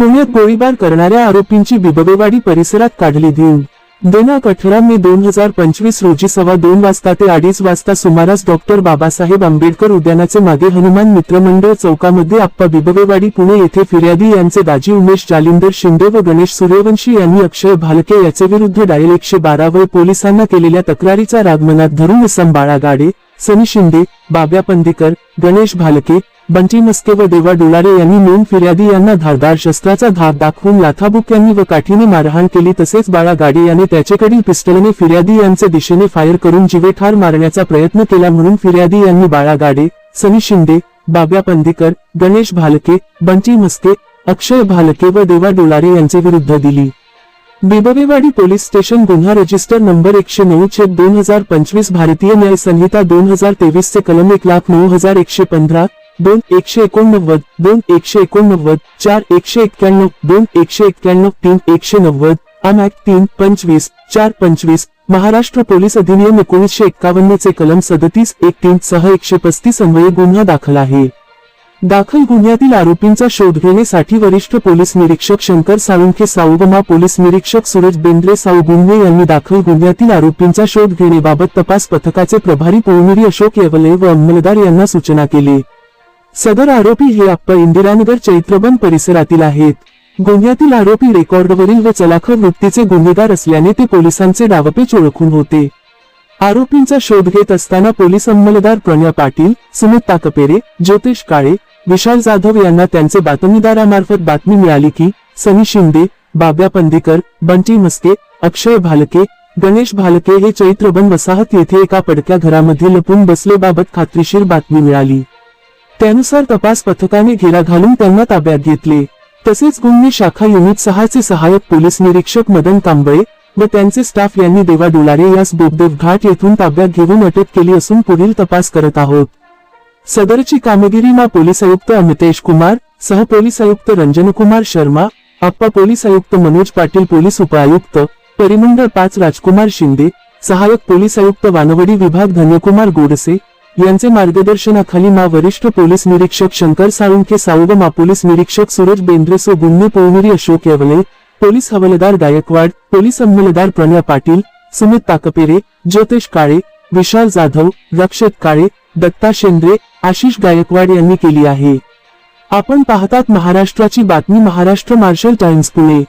पुण्यात गोळीबार करणाऱ्या आरोपींची बिबवेवाडी परिसरात काढली देऊन दिनांक अठरा मे दोन हजार पंचवीस रोजी सव्वा दोन वाजता ते अडीच वाजता सुमारास डॉक्टर बाबासाहेब आंबेडकर उद्यानाचे मागे हनुमान मित्रमंडळ चौकामध्ये आप्पा बिबवेवाडी पुणे येथे फिर्यादी यांचे दाजी उमेश जालिंदर शिंदे व गणेश सूर्यवंशी यांनी अक्षय भालके याचे विरुद्ध डायल एकशे बारा व पोलिसांना केलेल्या तक्रारीचा रागमनात धरून संबाळा गाडे सनी शिंदे बाब्या पंदीकर गणेश भालके बंटी मस्के व देवा डोलारे यांनी नोंद फिर्यादी यांना धारदार शस्त्राचा धाक दाखवून लाथाबुक यांनी व काठीने मारहाण केली तसेच बाळा गाडे याने त्याच्याकडील पिस्टलने फिर्यादी यांचे दिशेने फायर करून जीवे ठार मारण्याचा प्रयत्न केला म्हणून फिर्यादी यांनी बाळा गाडे सनी शिंदे बाब्या पंदीकर गणेश भालके बंटी मस्के अक्षय भालके व देवा डोलारे यांचे विरुद्ध दिली. बिबवेवाडी पोलीस स्टेशन गुन्हा रजिस्टर नंबर एकशे नऊ छेद दोन हजार पंचवीस भारतीय न्याय संहिता दोन हजार तेवीस चे कलम एक लाख नऊ हजार एकशे पंधरा दोन एकशे एकोणनव्वद दोन एकशे एकोणनव्वद चार एकशे एक्क्याण्णव दोन एकशे एक्क्याण्णव तीन एकशे नव्वद अमॅक तीन पंचवीस चार पंचवीस महाराष्ट्र पोलीस अधिनियम एकोणीसशे एक्कावन्न चे कलम सदतीस एक तीन सह एकशे पस्तीस अन्वये गुन्हा दाखल आहे. दाखल गुन्ह्यातील आरोपींचा शोध घेण्यासाठी वरिष्ठ पोलीस निरीक्षक शंकर साळुंखे साऊगमा पोलीस निरीक्षक सुरज बेंद्रे साऊ यांनी दाखल गुन्ह्यातील आरोपींचा शोध घेण्याबाबत तपास पथकाचे प्रभारी पोहमिरी अशोक येवले व अंमलदार यांना सूचना केली. सदर आरोपी हे आप्पा इंदिरानगर चैत्रबन परिसरातील आहेत. गुन्ह्यातील आरोपी रेकॉर्डवरील व चलाखर वृत्तीचे गुन्हेगार असल्याने ते पोलिसांचे डावपेच ओळखून होते. आरोपींचा शोध घेत असताना पोलीस अंमलदार प्रणय पाटील सुमित ताकपेरे ज्योतिष काळे विशाल जाधव यांना त्यांचे बातमीदारामार्फत बातमी मिळाली की सनी शिंदे बाब्या पंदेकर बंटी मस्के अक्षय भालके गणेश भालके हे चैत्रबन वसाहत येथे एका पडक्या घरामध्ये लपून बसलेबाबत खात्रीशीर बातमी मिळाली. त्यानुसार तपास पथकाने घेरा घालून त्यांना ताब्यात घेतले. तसेच गुन्हे शाखा युनिट सहाचे सहाय्यक पोलीस निरीक्षक मदन कांबळे व त्यांचे स्टाफ यांनी देवा डोलारे यास बोगदेव घाट येथून ताब्यात घेऊन अटक केली असून पुढील तपास करत आहोत. सदरची कामगिरीमा पोलीस आयुक्त अमितेश कुमार सह पोलीस आयुक्त रंजन कुमार शर्मा आप्पा पोलीस आयुक्त मनोज पाटील पोलीस उपआयुक्त परिमंडळ पाच राजकुमार शिंदे सहायक पोलीस आयुक्त वानवडी विभाग धन्यकुमार गोडसे यांचे मार्गदर्शनाखाली मा वरिष्ठ पोलीस निरीक्षक शंकर साळुंखे साऊ मा पोलीस निरीक्षक सूरज बेंद्रेसो गुन्हे पोहमिरी अशोक येवले पोलीस हवालदार गायकवाड पोलीस अंमलदार प्रणय पाटील सुमित ताकपेरे ज्योतिष काळे विशाल जाधव रक्षित काळे दत्ता शेंद्रे आशिष गायकवाड यांनी केली आहे. आपण पाहतात महाराष्ट्राची बातमी महाराष्ट्र मार्शल टाइम्स पुणे.